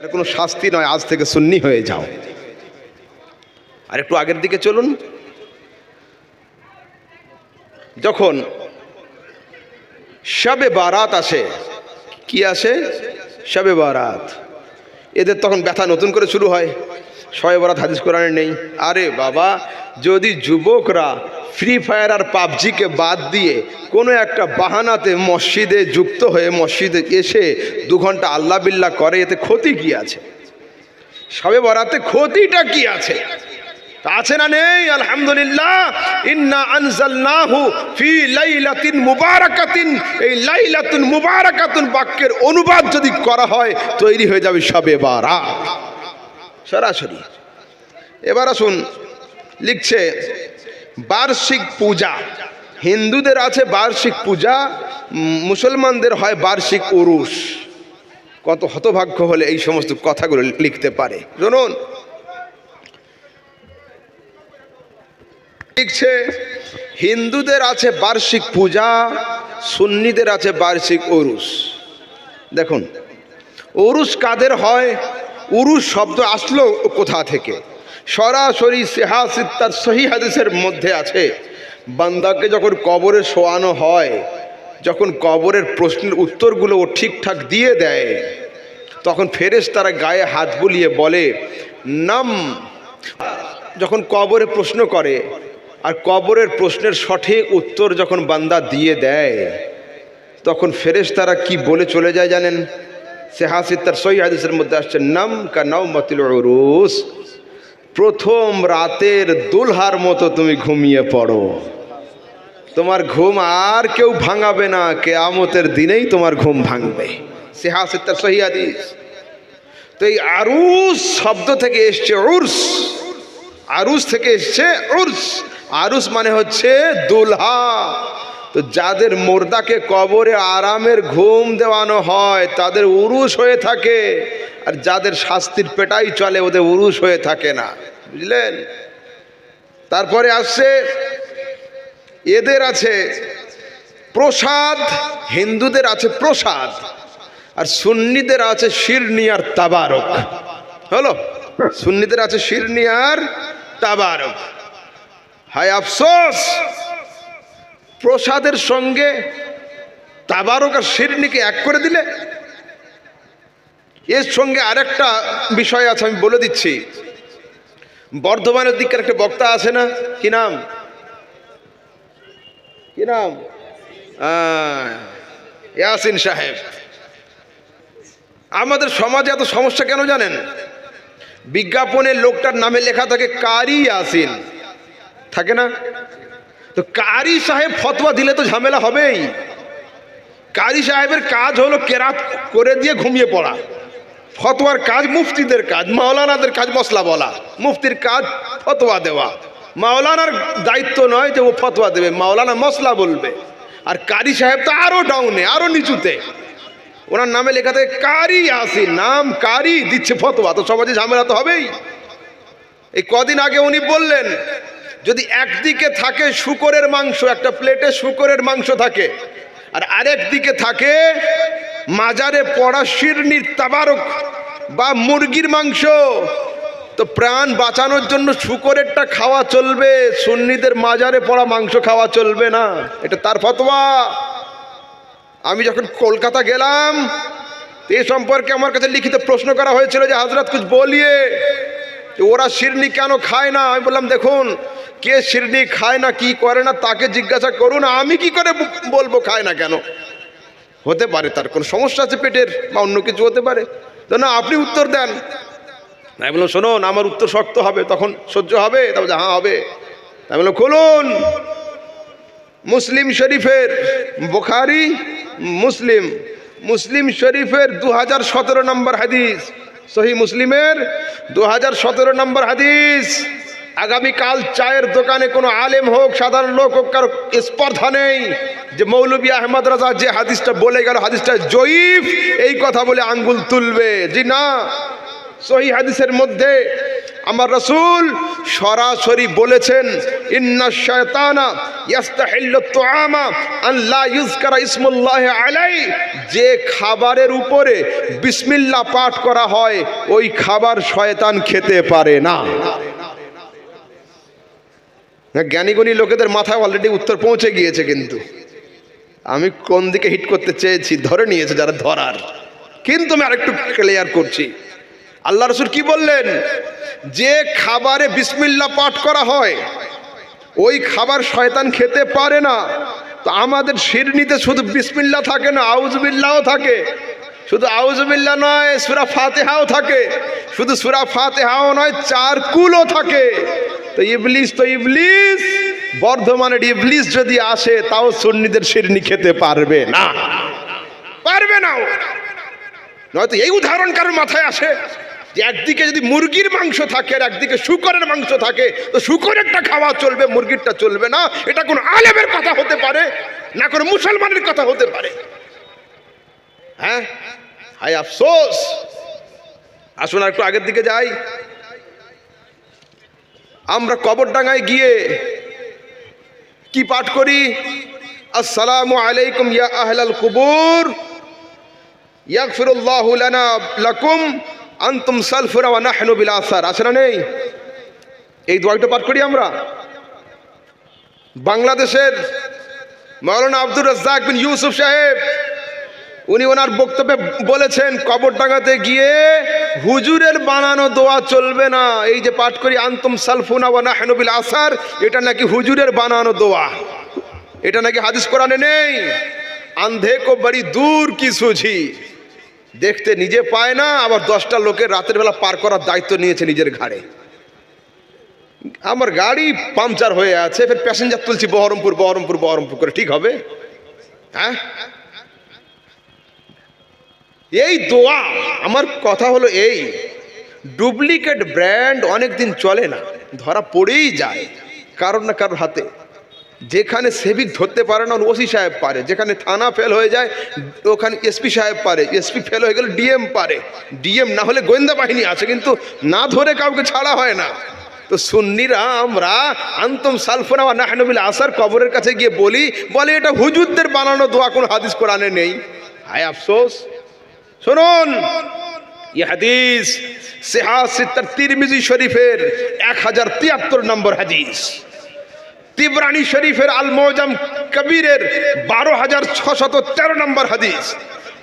এটা কোনো শাস্তি নয়, আজ থেকে সুন্নি হয়ে যাও। আর একটু আগের দিকে চলুন। যখন শবে বারাত আসে, কি আসে? শবে বারাত। এদের তখন ব্যথা নতুন করে শুরু হয়। শবে বারাত হাদিস কোরআনে নেই। আরে বাবা, যদি যুবকরা ফ্রি ফায়ার আর পাবজিকে বাদ দিয়ে কোনো একটা বাহানাতে মসজিদে যুক্ত হয়ে মসজিদে এসে দু ঘণ্টা আল্লাহ বিল্লাহ করে, এতে ক্ষতি কি আছে? সবে বরাতে ক্ষতিটা কি আছে? আছে না নেই? আলহামদুলিল্লাহ। ইন্না আনজালনাহু ফি লাইলাতিন মুবারাকাতিন। এই লাইলাতুন মুবারাকাতুন বাক্যের অনুবাদ যদি করা হয়, তৈরি হয়ে যাবে সবে বারাত। সরাসরি। এবার আসুন, লিখছে বার্ষিক পূজা। হিন্দুদের আছে বার্ষিক পূজা, মুসলমানদের হয় বার্ষিক উরুস। কত হতভাগ্য হলে এই সমস্ত কথাগুলো লিখতে পারে। শুনুন। লিখছে, হিন্দুদের আছে বার্ষিক পূজা, সুন্নিদের আছে বার্ষিক উরুস। দেখুন, উরুস কাদের হয়? উরুস শব্দ আসলো কোথা থেকে? সরাসরি সেহাসিদ তার সহি হাদিসের মধ্যে আছে, বান্দাকে যখন কবরে শোয়ানো হয়, যখন কবরের প্রশ্নের উত্তরগুলো ও ঠিকঠাক দিয়ে দেয়, তখন ফেরেস তারা গায়ে হাত বুলিয়ে বলে, নাম। যখন কবরে প্রশ্ন করে, আর কবরের প্রশ্নের সঠিক উত্তর যখন বান্দা দিয়ে দেয়, তখন ফেরেশ তারা কি বলে চলে যায় জানেন? সে হাসিদ তার সহি হাদিসের মধ্যে আসছে, নাম কা নাও মতিল উরুস। প্রথম রাতের দুলহার মতো তুমি ঘুমিয়ে পড়ো। তোমার ঘুম আর কেউ ভাঙাবে না, কেয়ামতের দিনেই তোমার ঘুম ভাঙবে। সে হাসিদ তার সহি হাদিস। তো এই আরুস শব্দ থেকে এসছে উর্স। আরুস থেকে এসছে উর্স। আরুস মানে হচ্ছে দুলহা। তো যাদের মোর্দাকে কবরে আরামের ঘুম দেওয়ানো হয়, তাদের উরুস হয়ে থাকে। আর যাদের শাস্তির পেটাই চলে, ওদের উরুস হয়ে থাকে না। বুঝলেন? তারপরে আসছে, এদের আছে প্রসাদ, হিন্দুদের আছে প্রসাদ, আর সুন্নিদের আছে শিরনি আর তাবারক। হলো? সুন্নিদের আছে শিরনি আর তাবারক। হায় আফসোস! প্রসাদের সঙ্গে তাবারক আর শিরনিকে এক করে দিলে? এর সঙ্গে আরেকটা বিষয় আছে আমি বলে দিচ্ছি। বর্ধমানের দিকের একটা বক্তা আছে না? কি নাম? কি নাম? ইয়াসিন সাহেব। আমাদের সমাজে এত সমস্যা কেন জানেন? বিজ্ঞাপনের লোকটার নামে লেখা থাকে, কারি ইয়াসিন। থাকে না? তো কারি সাহেব ফতোয়া দিলে তো ঝামেলা হবেই। কারি সাহেবের কাজ হলো কেরাত করে দিয়ে ঘুমিয়ে পড়া। ফতোয়ার কাজ মুফতিদের কাজ, মাওলানাদের কাজ মশলা বলা, মুফতির কাজ ফতোয়া দেওয়া। মাওলানার দায়িত্ব নয় যে ও ফতোয়া দেবে, মাওলানা মশলা বলবে। আর কারি সাহেব তো আরও ডাউনে, আরও নিচুতে। ওনার নামে লেখা থাকে, কারি আসি নাম কারি দিচ্ছে ফতোয়া, তো সমাজে ঝামেলা তো হবেই। এই কদিন আগে উনি বললেন, যদি একদিকে থাকে শুকরের মাংস, একটা প্লেটে শুকরের মাংস থাকে, আর আরেক দিকে থাকে মাজারে পড়া শিরনির তাবারক বা মুরগির মাংস। তো প্রাণ বাঁচানোর জন্য শুকরেরটা খাওয়া চলবে, সুন্নিদের মাজারে পড়া মাংস খাওয়া চলবে না। এটা তার ফতোয়া। আমি যখন কলকাতা গেলাম এ সম্পর্কে আমার কাছে লিখিত প্রশ্ন করা হয়েছিল যে হাজরত কুছ বলিয়ে ওরা শিরনি কেন খায় না? আমি বললাম, দেখুন, কে শিরনি খায় না, কি করে না, তাকে জিজ্ঞাসা করুন, আমি কি করে বলব খায় না কেন? হতে পারে, তার কোনো সমস্যা আছে পেটের বা অন্য কিছু হতে পারে। তো না, আপনি উত্তর দেন। আমি বললাম, শোনুন, আমার উত্তর শক্ত হবে, তখন সহ্য হবে? তারপর হ্যাঁ হবে। আমি বললাম খুলুন। মুসলিম শরীফের বোখারি, মুসলিম মুসলিম শরীফের দু হাজার সতেরো নম্বর হাদিস, সহি মুসলিমের দু হাজার সতেরো নম্বর হাদিস। আগামীকাল চায়ের দোকানে কোনো আলেম হোক, সাধারণ লোক হোক, কারও স্পর্ধা নেই। যে মৌলবী আহমদ রাজা যে হাদিসটা বলে গেল, হাদিসটা জয়ীফ, এই কথা বলে আঙ্গুল তুলবে। জি না, সহি হাদিসের মধ্যে আমার রসুল সরাসরি বলেছেন, ইন্না শয়তানা যে খাবারের উপরে বিসমিল্লাহ পাঠ করা হয়, ওই খাবার শয়তান খেতে পারে না। জ্ঞানীগুণী লোকেদের মাথায় অলরেডি উত্তর পৌঁছে গিয়েছে কিন্তু। আমি কোন দিকে হিট করতে চেয়েছি, ধরে নিয়েছে যারা ধরার। কিন্তু আমি আরেকটু ক্লিয়ার করছি। আল্লাহ রসুল কি বললেন? যে খাবারে বিসমিল্লা পাঠ করা হয়, ওই খাবার শয়তান খেতে পারে না। তো আমাদের শিরনিতে শুধু বিসমিল্লা থাকে না আউজবিল্লাও থাকে। শুধু আউজবিল্লা নয়, সুরা ফাতেহাও থাকে। শুধু সুরা ফাতেহাও নয়, চার কুলও থাকে। তো ইবলিস তো ইবলিস, বর্ধমানের ইবলিস যদি আসে, তাও সুন্নিদের শিরনি খেতে পারবে না। পারবে না নয়তো এই উদাহরণ কারোর মাথায় আসে যে একদিকে যদি মুরগির মাংস থাকে আর একদিকে শুকরের মাংস থাকে, তো শুকরেরটা খাওয়া চলবে, মুরগিরটা চলবে না। এটা কোনো আলেমের কথা হতে পারে, না কোনো মুসলমানের কথা হতে পারে। হ্যাঁ? হাই আফসোস। আসুন আর একটু আগের দিকে যাই। আমরা কবরডাঙ্গায় গিয়ে কি পাঠ করি? আসসালামু আলাইকুম ইয়া আহলাল কুবুর। ইয়াগফিরুল্লাহু লানা লাকুম। আনতুম সালফুরা ওয়া নাহনু বিল আসার। আছে না নেই? এই দোয়াটা পাঠ করি আমরা? বাংলাদেশের মাওলানা আব্দুর রাজ্জাক বিন ইউসুফ সাহেব উনি ওনার বক্তব্যে বলেছেন কবর কবরডাঙ্গাতে গিয়ে হুজুরের বানানো দোয়া চলবে না। এই যে পাঠ করি, আন্তম সালফুনা ওয়া নাহনু বিল আসার, এটা নাকি হুজুরের বানানো দোয়া। এটা নাকি হাদিস কোরআনে নেই? আন্ধে কো বড়ি দূর কি সুঝি। দেখতে নিজে পায় না, আবার দশটা লোকের রাতের বেলা পার করার দায়িত্ব নিয়েছে নিজের ঘাড়ে। আমার গাড়ি পাংচার হয়ে আছে, ফের প্যাসেঞ্জার তুলছি বহরমপুর বহরমপুর বহরমপুর করে, ঠিক হবে? হ্যাঁ? এই দোয়া, আমার কথা হলো এই, ডুপ্লিকেট ব্র্যান্ড অনেক দিন চলে না, ধরা পড়েই যায়, কারোর না কারোর হাতে। যেখানে সেভিক ধরতে পারে না ওসি সাহেব পারে, যেখানে থানা ফেল হয়ে যায়, ওখানে এসপি সাহেব পারে, এসপি ফেল হয়ে গেলে ডিএম পারে। ডিএম না হলে গোয়েন্দা বাহিনী আছে, কিন্তু না ধরে কাউকে ছাড়া হয় না। তো সুন্নিরা, আমরা আন্তম সালফোনা বা নাহনবিল আসার কবরের কাছে গিয়ে বলি, বলে এটা হুজুরদের বানানো দোয়া, কোনো হাদিস কোরআনে নেই। হায় আফসোস। শুনুন হাদিস তিরমিজি শরীফের এক হাজার তিয়াত্তর নম্বর হাদিস। তিবরানি শরীফের আল মৌজাম কবিরের বারো হাজার ছশত তেরো নম্বর হাদিস।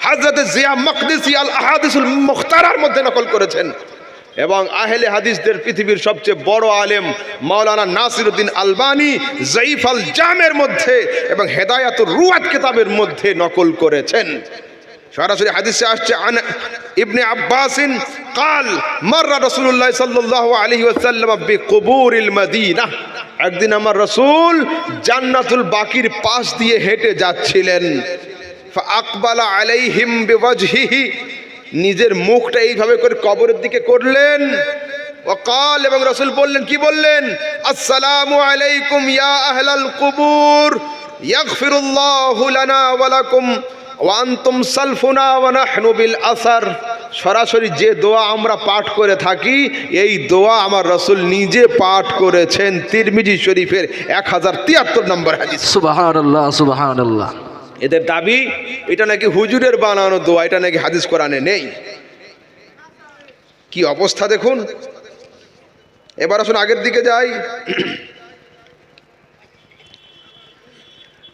হাজরত জিয়া মকদিসি আল আহাদিসুল মুখতারার মধ্যে নকল করেছেন। এবং আহেলে হাদিসদের পৃথিবীর সবচেয়ে বড় আলেম মাওলানা নাসিরুদ্দিন আলবানি জঈফ আল জামের মধ্যে এবং হেদায়াতুর রুয়াত কিতাবের মধ্যে নকল করেছেন। সরাসরি হাদিসে আসছে, আন ইবনে আব্বাসিন কাল মাররা রাসূলুল্লাহ সাল্লাল্লাহু আলাইহি ওয়াসাল্লাম বিকুবুরিল মদিনা। একদিন আমার রাসূল জান্নাতুল বাকির পাশ দিয়ে হেঁটে যাচ্ছিলেন। আকবালা আলাইহিম বিওয়াজহিহি, নিজের মুখটা এইভাবে করে কবরের দিকে করলেন। ওকাল এবং রসুল বললেন, কি বললেন? আসসালামু আলাইকুম ইয়া আহলাল কুবুর, ইয়াগফিরুল্লাহু লানা ওয়া লাকুম। ওয়ান্তুম সালফুনা ওয়া নাহনু বিল আসার। সরাসরি যে দোয়া আমরা পাঠ করে থাকি এই দোয়া আমার রসুল নিজে পাঠ করেছেন তিরমিজি শরীফের এক হাজার তিয়াত্তর নম্বর হাদিস। সুবাহান আল্লাহ সুবাহান আল্লাহ এদের দাবি এটা নাকি হুজুরের বানানো দোয়া এটা নাকি হাদিস কোরআনে নেই? কি অবস্থা দেখুন। এবার আসুন আগের দিকে যাই।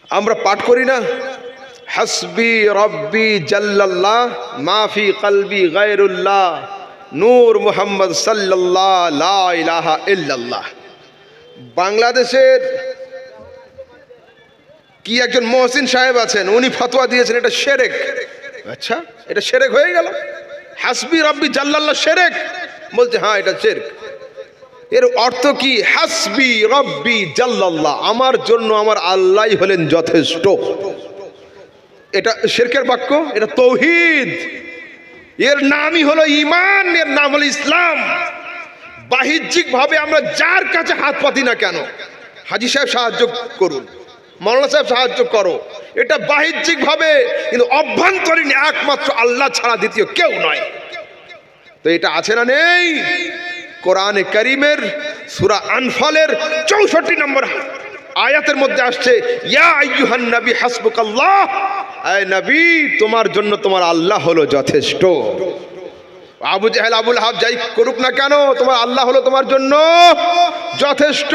আমরা পাঠ করি না। হাসবি রব্বি জাল্লাল্লাহ, মাফি কলবি গায়রুল্লাহ, নূর মুহাম্মদ সাল্লাল্লাহ, লা ইলাহা ইল্লাল্লাহ। বাংলাদেশের কি একজন মহসিন সাহেব আছেন, উনি ফতোয়া দিয়েছেন, এটা সেরেক। আচ্ছা এটা সেরেক হয়ে গেল। হাসবি রব্বি জাল্লাল্লাহ সেরেক। বলছে হ্যাঁ এটা সেরেক। এর অর্থ কি? হাসবি রব্বি জাল্লাল্লাহ, আমার জন্য আমার আল্লাহ হলেন যথেষ্ট। এটা শেরকের বাক্য, এটা তৌহিদ। এর নামই হলো ইমান এর নাম হলো ইসলাম। বাহ্যিক ভাবে আমরা যার কাছে হাত পাতি না কেন, হাজি সাহেব সাহায্য করুন মৌলানা সাহেব সাহায্য করো। এটা বাহ্যিক ভাবে কিন্তু অভ্যন্তরীণ একমাত্র আল্লাহ ছাড়া দ্বিতীয় কেউ নয়। তো এটা আছে না নেই? কোরআনে করিমের, সুরা আনফালের চৌষট্টি নম্বর আয়াতের মধ্যে আসছে, ইয়া নবী হাসবুকাল্লাহ। আয় নবী, তোমার জন্য তোমার আল্লাহ হলো যথেষ্ট। আবু জাহেল, আবুল হাব যাই করুক না কেন, তোমার আল্লাহ হলো তোমার জন্য যথেষ্ট।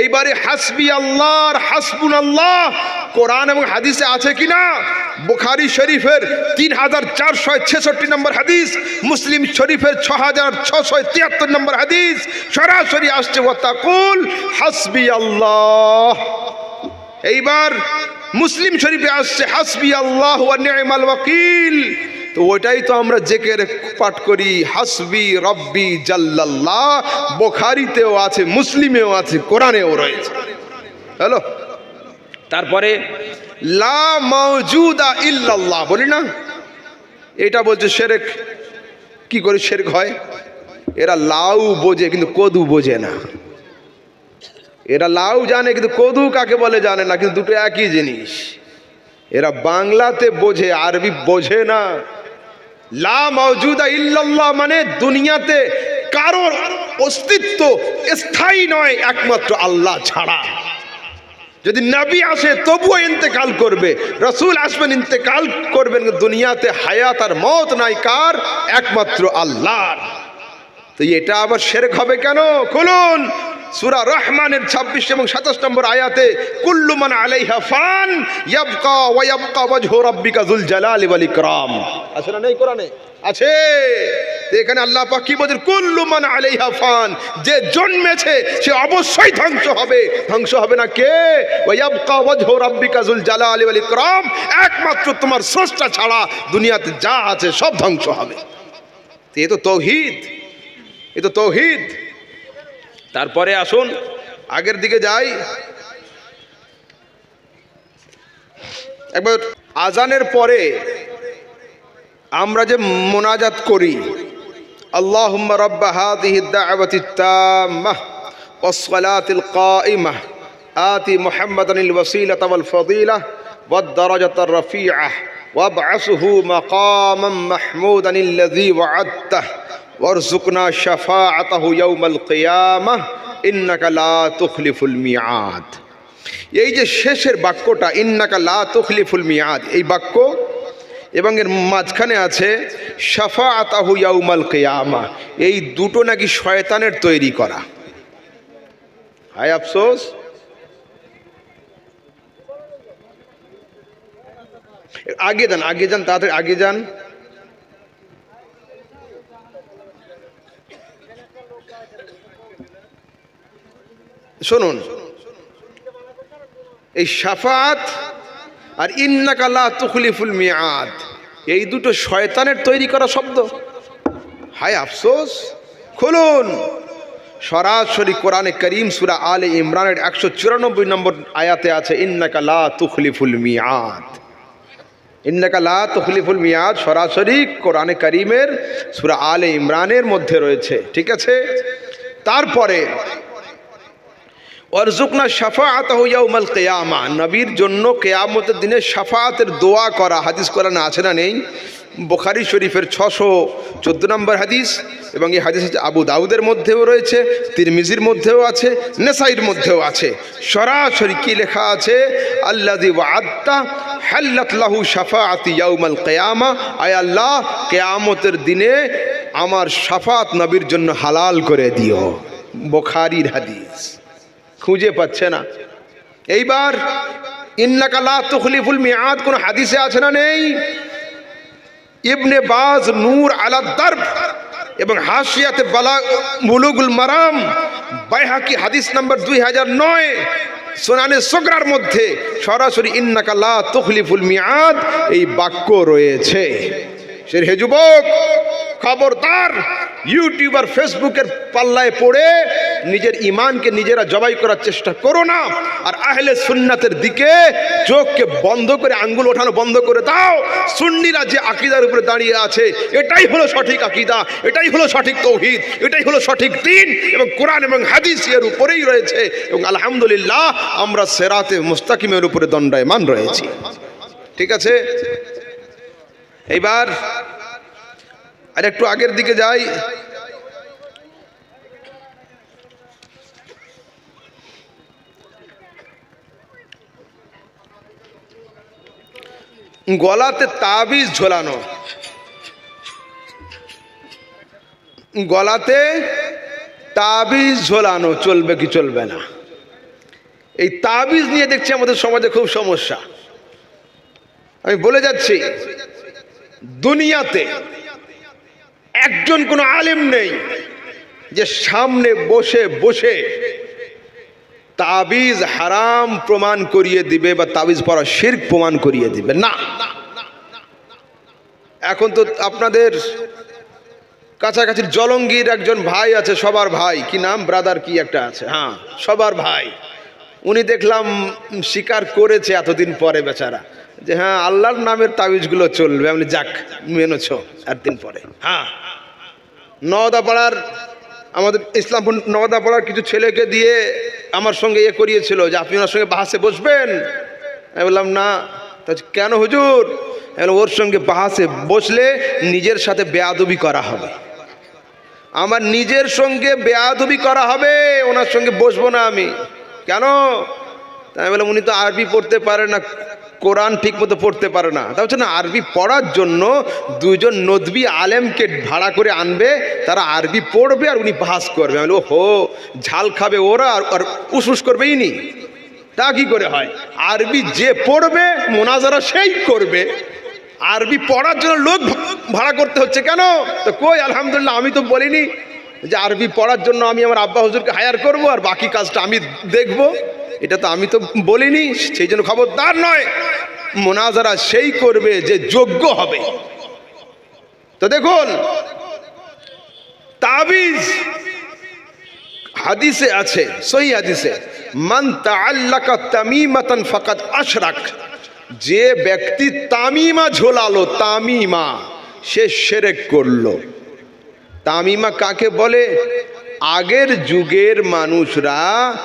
এইবারে হাসবি আল্লাহর হাসবুন আল্লাহ কোরআন এবং হাদিসে আছে কি না বুখারি শরীফের তিন হাজার চারশো ছেষট্টি নম্বর হাদিস, মুসলিম শরীফের ছ হাজার ছশো তিয়াত্তর নম্বর হাদিস। সরাসরি আসছে ওয়াতাকুল হাসবি আল্লাহ এইবার মুসলিম শরীফে আসছে হাসবি আল্লাহ ওয়া নি'মাল ওয়াকিল। তো ওইটাই তো আমরা জেকের পাঠ করি, হাসবি রব্বি জাল্লাল্লাহ। বোখারিতেও আছে, মুসলিমেও আছে, কোরআনেও রয়েছে। হ্যালো? তারপরে, লা ইল্লাল্লাহ, বলি না? এটা বলছে শেরেক। কি করে শেরেক হয়? এরা লাউ বোঝে, কিন্তু কদু বোঝে না। এরা লাউ জানে, কিন্তু কদু কাকে বলে জানে না, কিন্তু দুটো একই জিনিস। এরা বাংলাতে বোঝে, আরবি বোঝে না। লা মৌজুদা ইল্লাল্লাহ মানে দুনিয়াতে কারোর অস্তিত্ব স্থায়ী নয়, একমাত্র আল্লাহ ছাড়া। যদি নবী আসে, তবুও ইন্তেকাল করবে। রসুল আসবেন, ইন্তেকাল করবেন দুনিয়াতে হায়াত আর মত নাই। কার? একমাত্র আল্লাহর। তো এটা আবার শেরেক হবে কেন? খুলুন। সুরা রহমানের ছাব্বিশ এবং সাতাশ নম্বর আয়াতে কুল্লুমান আলাইহা ফান ইয়াবকা ওয়া ইয়াবকা ওয়াজহু রাব্বিকা যুল জালালি ওয়াল ইকরাম। আছে না নেই কোরআনে? আছে। এখানে আল্লাহ পাক কি বলেন কুল্লুমান আলাইহা ফান। যে জন্মেছে, সে অবশ্যই ধ্বংস হবে। ধ্বংস হবে না কে? ওয়া ইয়াবকা ওয়াজহু রাব্বিকা যুল জালালি ওয়াল ইকরাম। একমাত্র তোমার স্রষ্টা ছাড়া দুনিয়াতে যা আছে সব ধ্বংস হবে। এ তো তৌহিদ। এ তো তৌহিদ। তারপরে আসুন, আগের দিকে যাই। একবার আজানের পরে আমরা যে মোনাজাত করি আল্লাহুম্মা রাব্বা হাদিহি الدعوة التامة والصلاة القائمة آتي محمدا الوسيلة والفضيلة والدرجة الرفيعة وابعثه مقاما محمودا الذي وعدته وارزقنا شفاعته يوم القيامة إنك لا تخلف الميعاد এই যে শেষের বাক্যটা ইন্নাকা লা তুখলিফুল মিয়াদ এই বাক্য এবং এর মাঝখানে আছে সাফা আতাহু ইয়াউমাল কেয়ামা। এই দুটো নাকি শয়তানের তৈরি করা। হায় আফসোস। আগে যান আগে যান, তাড়াতাড়ি আগে যান। শুনুন, এই সাফাত আর ইন্নাকাল্লা তুখলিফুল মিয়াদ। এই দুটো শয়তানের তৈরি করা শব্দ। হায় আফসোস। খুলুন। সরাসরি কোরআনে করিম সুরা আলে ইমরানের একশো চুরানব্বই নম্বর আয়াতে আছে ইন্নাকাল্লা তুখলিফুল মিয়াদ। ইন্নাকাল্লা তুখলিফুল মিয়াদ সরাসরি কোরআনে করিমের সুরা আলে ইমরানের মধ্যে রয়েছে। ঠিক আছে? তারপরে অরজুকনা সাফাআত ইয়াউমাল কিয়ামা। নবীর জন্য কেয়ামতের দিনে সাফাআতের দোয়া করা। হাদিস কোরআনে আছে না নেই? বোখারি শরীফের ছশো চোদ্দ নম্বর হাদিস এবং এই হাদিস আবু দাউদের মধ্যেও রয়েছে, তিরমিজির মধ্যেও আছে, নেসাইর মধ্যেও আছে। সরাসরি কি লেখা আছে? আল্লাদি ওয়াদ্দা হাল্লাত লাহু সাফাআতি ইয়াউমাল কিয়ামা। আয় আল্লাহ, কেয়ামতের দিনে আমার সাফাত নবীর জন্য হালাল করে দিও। বোখারির হাদিস। খুঁজে পাচ্ছে না। এইবার ইন্নাকালা তুখলিফুল মিয়াদ কোন হাদিসে আছে না নেই? ইবনে বাজ নূর আলা এবং হাসিয়াতে বালা মুলুগুল মারাম, বাইহাকি হাদিস নাম্বার দুই হাজার নয়, সোনানে সোগরার মধ্যে সরাসরি ইন্নাকাল্লা তুখলিফুল মিয়াদ এই বাক্য রয়েছে। সে হে যুবক খবরদার ইউটিউব আর ফেসবুকের পাল্লায় পড়ে নিজের ইমানকে নিজেরা জবাই করার চেষ্টা করো না। আর আহলে সুন্নাতের দিকে চোখকে বন্ধ করে, আঙ্গুল ওঠানো বন্ধ করে দাও। সুন্নিরা যে আকিদার উপরে দাঁড়িয়ে আছে, এটাই হলো সঠিক আকিদা, এটাই হলো সঠিক তৌহিদ, এটাই হলো সঠিক দিন এবং কোরআন এবং হাদিস এর উপরেই রয়েছে এবং আলহামদুলিল্লাহ আমরা সেরাতে মুস্তাকিমের উপরে দণ্ডায়মান রয়েছি। ঠিক আছে? এইবার আর একটু আগের দিকে যাই। গলাতে তাবিজ ঝোলানো। গলাতে তাবিজ ঝোলানো, চলবে কি চলবে না। এই তাবিজ নিয়ে দেখছি আমাদের সমাজে খুব সমস্যা। আমি বলে যাচ্ছি, দুনিয়াতে একজন কোনো আলেম নেই যে সামনে বসে বসে তাবিজ হারাম প্রমাণ করিয়ে দিবে বা তাবিজ পড়া শির্ক প্রমাণ করিয়ে দিবে। না। এখন তো আপনাদের কাছাকাছি জলঙ্গির একজন ভাই আছে, সবার ভাই। কি নাম? ব্রাদার কি একটা আছে? হ্যাঁ সবার ভাই। উনি দেখলাম স্বীকার করেছে এতদিন পরে বেচারা। যে হ্যাঁ আল্লাহর নামের তাবিজগুলো চলবে। আমি যাক মেনেছ একদিন পরে। হ্যাঁ। নওদাপাড়ার আমাদের ইসলামপুর নওদাপাড়ার কিছু ছেলেকে দিয়ে আমার সঙ্গে ইয়ে করিয়েছিল যে আপনি ওনার সঙ্গে বাহাসে বসবেন? আমি বললাম না। তা কেন হুজুর? ওর সঙ্গে বাহাসে বসলে নিজের সাথে বেয়াদবি করা হবে। আমার নিজের সঙ্গে বেয়াদবি করা হবে ওনার সঙ্গে বসবো না আমি। কেন? তাই বললাম উনি তো আরবি পড়তে পারে না কোরআন ঠিক মতো পড়তে পারে না। তা হচ্ছে না আরবি পড়ার জন্য দুজন নদবি আলেমকে ভাড়া করে আনবে তারা আরবি পড়বে আর উনি ভাস করবে। আমি বলি, হো ঝাল খাবে ওরা আর উসুস করবে ইনি? তা কি করে হয়? আরবি যে পড়বে মোনাজারা সেই করবে। আরবি পড়ার জন্য লোক ভাড়া করতে হচ্ছে কেন? তো কই আলহামদুলিল্লাহ আমি তো বলিনি। যে আরবি পড়ার জন্য আমি আমার আব্বা হুজুরকে হায়ার করব আর বাকি কাজটা আমি দেখব। এটা তো আমি তো বলিনি, সেই জন্য খবরদার নয়। মোনাজারা সেই করবে যে যোগ্য হবে। তো দেখুন, তাবিজ হাদিসে আছে, সহি হাদিসে, মান তাআল্লাকা তামিমাতান ফাকাদ আশরাক যে ব্যক্তি তামিমা ঝোলালো, তামিমা, সে সেরেক করল। তামিমা কাকে বলে? আগের যুগের মানুষরা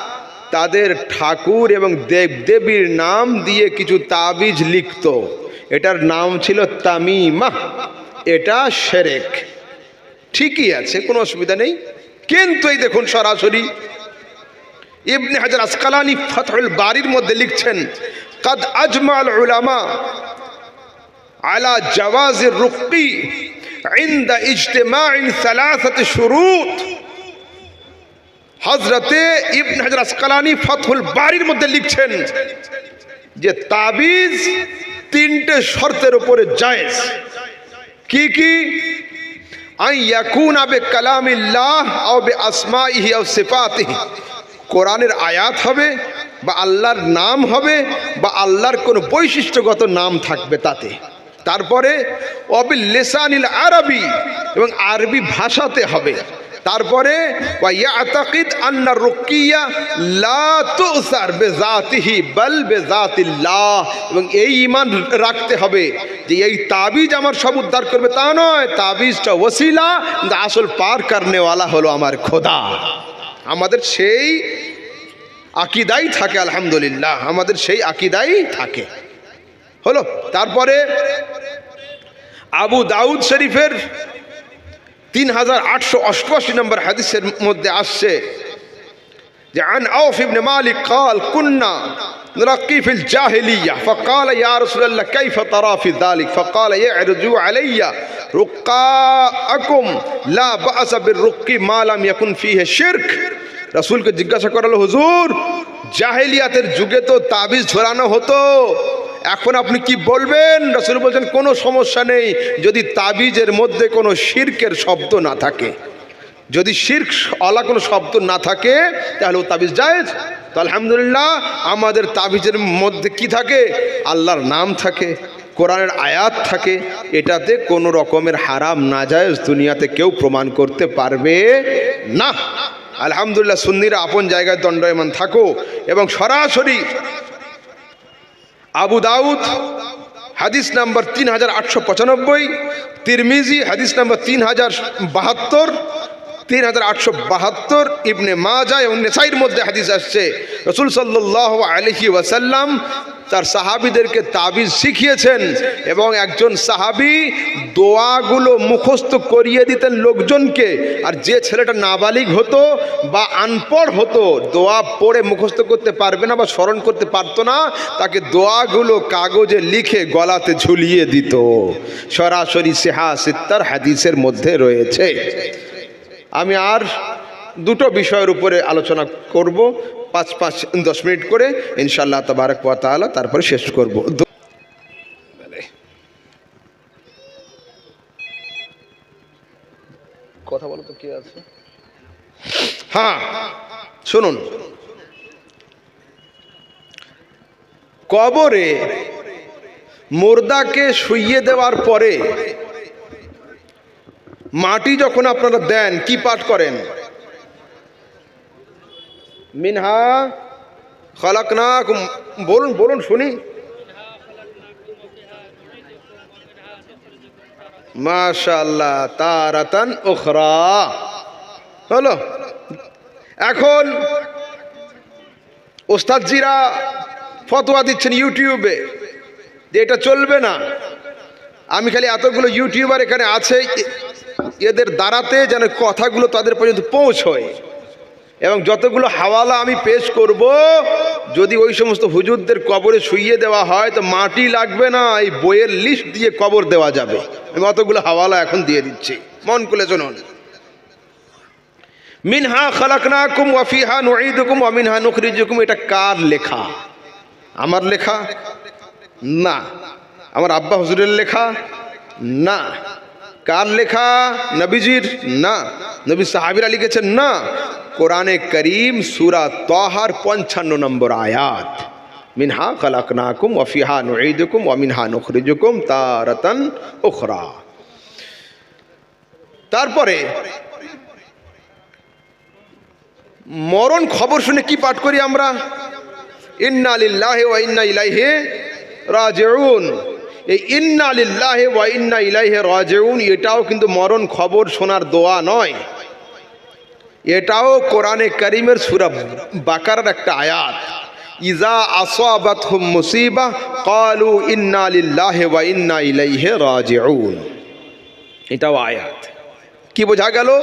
তাদের ঠাকুর এবং দেবদেবীর নাম দিয়ে কিছু তাবিজ লিখত। এটার নাম ছিল তামিমা। এটা সেরেক। ঠিকই আছে, কোনো অসুবিধা নেই। কিন্তু এই দেখুন সরাসরি, ইবনে হাজার আসকালানি ফতহুল বাড়ির মধ্যে লিখছেন, কাদ আজমাল উলামা আলা জাওয়াজির রুক্কি ইন্দা ইজতেমাইন সালাসাতে শুরুত। হজরতে ইবন হাজার আসকালানি ফতুল বাড়ির মধ্যে লিখছেন যে তাবিজ তিনটে শর্তের উপরে জায়েজ। কি কি? আই ইয়াকুন আবে কালামিল্লাহ আও বে আসমাইহি আও সিফাতিহি। কোরআনের আয়াত হবে বা আল্লাহর নাম হবে বা আল্লাহর কোনো বৈশিষ্ট্যগত নাম থাকবে তাতে। তারপরে অবিল লেসানিল আরবি এবং আরবি ভাষাতে হবে। তারপরে লা বল এবং এই ইমান রাখতে হবে যে এই তাবিজ আমার সব উদ্ধার করবে। তা নয়, তাবিজটা ওসিলা আসল পার করনেওয়ালা হলো আমার খোদা। আমাদের সেই আকিদাই থাকে, আলহামদুলিল্লাহ। আমাদের সেই আকিদাই থাকে। হলো তারপরে আবু দাউদ শরীফের তিন হাজার আটশো অষ্টআশি নম্বর হাদিসের মধ্যে আসছে যে عن عوف بن مالك قال كنا نرقي في الجاهلية فقال يا رسول الله كيف ترى في ذلك فقال يعرجوا علي رقاءكم لا بأس بالرقي ما لم يكن فيه شرك রসুলকে জিজ্ঞাসা করালো হুজুর জাহেলিয়াতের যুগে তো তাবিজ ঝোলানো হতো এখন আপনি কি বলবেন? রসুল বলছেন, কোনো সমস্যা নেই, যদি তাবিজের মধ্যে কোনো শির্কের শব্দ না থাকে। যদি শির্ক অলা কোনো শব্দ না থাকে, তাহলে ও তাবিজ জায়েজ। তো আলহামদুলিল্লাহ, আমাদের তাবিজের মধ্যে কি থাকে? আল্লাহর নাম থাকে, কোরআনের আয়াত থাকে। এটাতে কোনো রকমের হারাম না যায় দুনিয়াতে কেউ প্রমাণ করতে পারবে না। আলহামদুলিল্লাহ, সুন্নিরা আপন জায়গায় দণ্ডায়মান থাকো এবং সরাসরি আবু দাউদ, হাদিস নাম্বার তিন হাজার আটশো পঁচানব্বই, তিরমিজি, হাদিস নাম্বার তিন হাজার বাহাত্তর, তিন হাজার আটশো বাহাত্তর, ইবনে মাজা এবং নেসাইর মধ্যে হাদিস আসছে। রসুল সাল্লাহ আলহি ওয়াসাল্লাম তার সাহাবিদেরকে তাবিজ শিখিয়েছেন এবং একজন সাহাবি দোয়াগুলো মুখস্থ করিয়ে দিতেন লোকজনকে। আর যে ছেলেটা নাবালিগ হতো বা আনপড় হতো, দোয়া পড়ে মুখস্থ করতে পারবে না বা স্মরণ করতে পারতো না, তাকে দোয়াগুলো কাগজে লিখে গলাতে ঝুলিয়ে দিত। সরাসরি সেহা সিত্তার হাদিসের মধ্যে রয়েছে। আমি আর দুটো বিষয়ের উপরে আলোচনা করব, পাঁচ পাঁচ দশ মিনিট করে ইনশাল্লাহ তবারক তাআলা তারপরে শেষ করব। কথা বলো তো, কে আছে? হ্যাঁ শুনুন। কবরে মোর্দাকে শুইয়ে দেওয়ার পরে মাটি যখন আপনারা দেন, কি পাঠ করেন? মিনহা খলাকনা বলুন বলুন, শুনি। মাশাল্লাহ তারাতান ওখরা হলো। এখন ওস্তাদজিরা ফতোয়া দিচ্ছেন ইউটিউবে যে এটা চলবে না। আমি খালি এতগুলো ইউটিউবার এখানে আছে এদের দ্বারাতে যেন কথাগুলো তাদের পর্যন্ত পৌঁছয়। এবং যতগুলো হাওয়ালা আমি পেশ করব, যদি ওই সমস্ত হুজুরদের কবরে শুইয়ে দেওয়া হয়, তো মাটি লাগবে না, এই বইয়ের লিস্ট দিয়ে কবর দেওয়া যাবে। আমি অতগুলো হাওয়ালা এখন দিয়ে দিচ্ছি। মন খুলে শুনুন। মিনহা খালাকনাকুম ওয়াফিহা নুঈদুকুম ওয়া মিনহা নুখরিজুকুম, এটা কার লেখা? আমার লেখা? না। আমার আব্বা হুজুরের লেখা? না। কার লেখা নবীজির না নবী সাহাবিরা লিখেছেন না কোরআনে করিম সুরা তহার পঞ্চান্ন নম্বর আয়াত মিনহা খালাকনাকুম ওয়াফিহা নুঈদুকুম ওয়া মিনহা নুখরিজুকুম তারাতান উখরা তারপরে মরণ খবর শুনে কি পাঠ করি আমরা ইন্না লিল্লাহি ওয়া ইন্না ইলাইহি রাজিউন এই ইন্না লিল্লাহি ওয়া ইন্না ইলাইহি রাজিউন, এটাও কিন্তু মরণ খবর শোনার দোয়া নয়। এটাও কোরআনে করিমের সূরা বাকারার একটা আয়াত। ইজা আসাবাতহুম মুসিবা, ক্বালু ইন্না লিল্লাহি ওয়া ইন্না ইলাইহি রাজিউন। এটাও আয়াত। কি বোঝা গেল?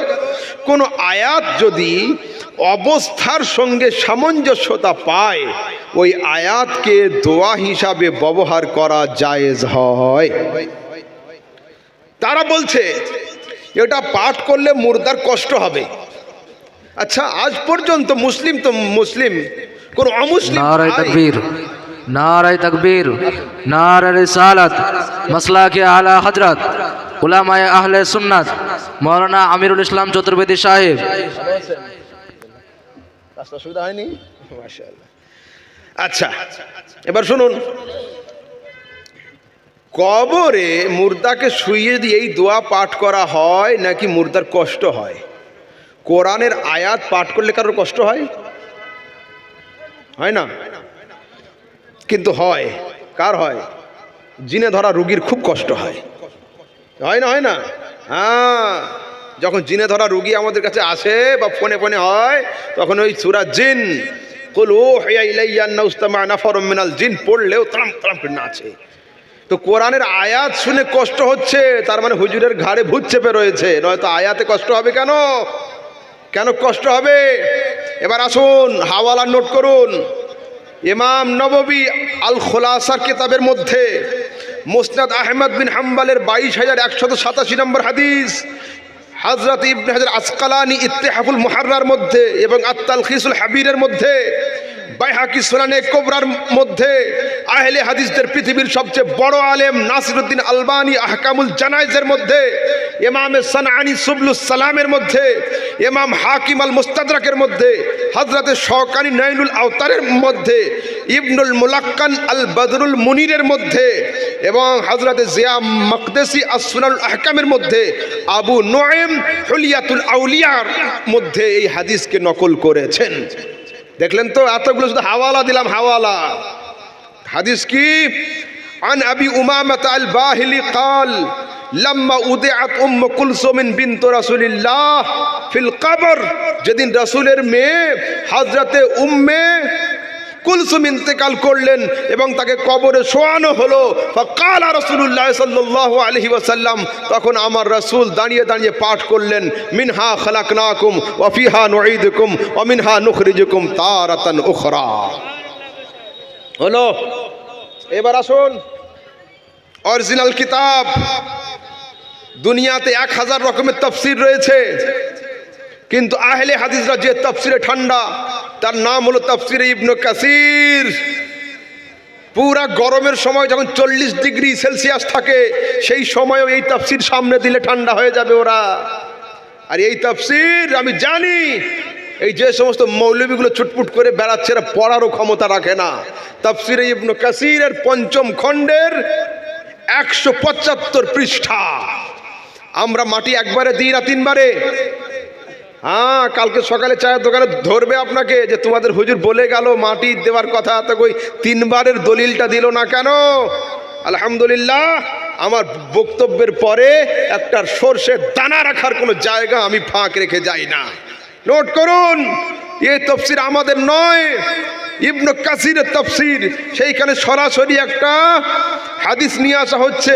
কোন আয়াত যদি অবস্থার সঙ্গে সামঞ্জস্যতা পায় ওই আয়াতকে দোয়া হিসাবে ব্যবহার করা জায়েজ হয়। তারা বলছে এটা পাঠ করলে মুর্দার কষ্ট হবে। আচ্ছা আজ পর্যন্ত মুসলিম তো মুসলিম কোন অমুসলিম নারায় তকবীর নারায় রিসালাত মাসলা কে আলা হজরত উলামায় আহলে সুন্নাত মৌলানা আমিরুল ইসলাম চতুর্বেদী সাহেব। সুবিধা হয়নি? আচ্ছা এবার শুনুন। কবরে মুর্দাকে শুইয়ে দিয়ে এই দোয়া পাঠ করা হয় নাকি মুর্দার কষ্ট হয়? কোরআনের আয়াত পাঠ করলে কারোর কষ্ট হয়? হয় না? কিন্তু হয়। কার হয়? জিনে ধরা রুগীর খুব কষ্ট হয়। হয় না হয় না? হ্যাঁ। যখন জিনে ধরা রুগী আমাদের কাছে আসে বা ফোনে ফোনে হয়, তখন ওই সুরা জিন, কুল ও মিনাল জিন পড়লেও তাম তাম নাচে। তো কোরআনের আয়াত শুনে কষ্ট হচ্ছে, তার মানে হুজুরের ঘাড়ে ভূত চেপে রয়েছে, নয়তো আয়াতে কষ্ট হবে কেন? কেন কষ্ট হবে? এবার আসুন, হাওয়ালা নোট করুন। ইমাম নববী আল খোলাসার কিতাবের মধ্যে মুসনাদ আহমদ বিন হাম্বালের বাইশ হাজার একশত সাতাশি নম্বর হাদিস হজরত ইবনে হাজার আসকালানি ইত্তেহাফুল মুহাররার মধ্যে এবং আত্তাল খিসুল হাবিরের মধ্যে বাইহাকি সুনানে কোবরার মধ্যে আহলে হাদিসদের পৃথিবীর সবচেয়ে বড় আলেম নাসিরুদ্দিন আলবানি আহকামুল জানাইজের মধ্যে, ইমামে সানআনি সুবলুস সালামের মধ্যে, ইমাম হাকিম আল মুস্তাদরাকের মধ্যে হজরতে শওকানি নাইনুল আওতারের মধ্যে, ইবনুল মুলাক্কান আল বদরুল মুনিরের মধ্যে এবং হজরতে জিয়া মকদেসি আসুনাল আহকামের মধ্যে, আবু নোয়েম হুলিয়াতুল আউলিয়ার মধ্যে এই হাদিসকে নকল করেছেন। দেখলেন তো এতগুলো শুধু হাওয়ালা দিলাম হাওয়ালা হাদিস কি عن أبي أمامة الباهلي قال لما উদিআত উম্ম কুলসুম বিনত রাসূলিল্লাহ ফিল কবর যেদিন রাসূলের মেয়ে হযরতে উম্মে কুলসুম ইন্তেকাল করলেন এবং তাকে কবরে শোয়ানো হলো। বা কালা রসুল্লাহ সাল্লাহ আলহি ওসাল্লাম তখন আমার রসুল দাঁড়িয়ে দাঁড়িয়ে পাঠ করলেন, মিনহা খালাকনাকুম ওয়াফিহা নুঈদুকুম ওয়া মিনহা নুখরিজুকুম তারাতান উখরা। হলো। এবার আসুন। অরিজিনাল কিতাব। দুনিয়াতে এক হাজার রকমের তফসির রয়েছে। কিন্তু আহলে হাদিসরা যে তফসিরে ঠান্ডা, তার নাম হলো তফসিরে ইবনু কাসির। পুরা গরমের সময় যখন চল্লিশ ডিগ্রি সেলসিয়াস থাকে, সেই সময়ও এই তফসির সামনে দিলে ঠান্ডা হয়ে যাবে ওরা। আর এই তফসির আমি জানি, এই যে সমস্ত মৌলবীগুলো ছুটপুট করে বেড়াচ্ছে, এরা পড়ারও ক্ষমতা রাখে না। তফসিরে ইবনু কাসিরের পঞ্চম খণ্ডের একশো পঁচাত্তর পৃষ্ঠা। আমরা মাটি একবারে দিই না তিনবারে। হ্যাঁ কালকে সকালে চায়ের দোকানে ধরবে আপনাকে যে তোমাদের হুজুর বলে গেল মাটি দেওয়ার কথা, তো কই তিনবারের দলিলটা দিল না কেন? আলহামদুলিল্লাহ, আমার বক্তব্যের পরে একটা সর্ষের দানা রাখার কোনো জায়গা আমি ফাঁক রেখে যাই না। নোট করুন এই তফসির আমাদের নয়। ইবনু কাসিরের তফসির। সেইখানে সরাসরি একটা হাদিস নিয়ে আসা হচ্ছে।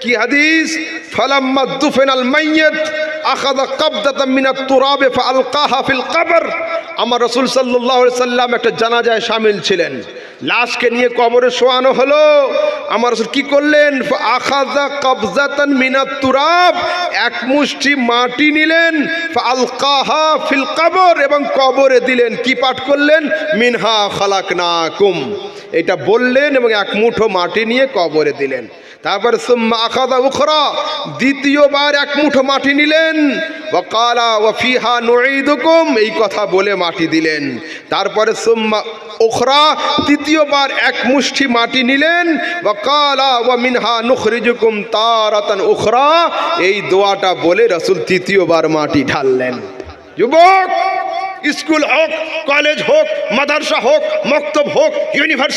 কি হাদিস? ফালাম্মা দুফেনাল মাইয়াত আখাদা কাবদাতাম মিনাত তুরাবে ফালকাহা ফিল কবর। আমার রসুল সাল্লাল্লাহু সাল্লাম একটা জানাজায় শামিল ছিলেন। লাশকে নিয়ে কবরে শোয়ানো হলো। আমার কি করলেন? আখাজা কবজাতান মিনাত তুরাব। এক মুষ্টি মাটি নিলেন আলকাহা ফিল কবর এবং কবরে দিলেন। কি পাঠ করলেন? মিনহা খালাক না কুম এটা বললেন এবং এক মুঠো মাটি নিয়ে কবরে দিলেন। তারপরে সুম্মা আখাদা উখরা, দ্বিতীয়বার এক মুঠো মাটি নিলেন। ওয়াকালা ওয়াফিহা নুঈদুকুম, এই কথা বলে মাটি দিলেন। তারপরে সুম্মা উখরা, তৃতীয়বার এক মুষ্টি মাটি নিলেন। ওয়াকালা ওয়া মিনহা নুখরিজুকুম তারাতান উখরা, এই দোয়াটা বলে রাসূল তৃতীয়বার মাটি ঢাললেন। যুবক, স্কুল হোক, কলেজ হোক, মাদ্রাসা হোক, মক্তব হোক, ইউনিভার্সিটি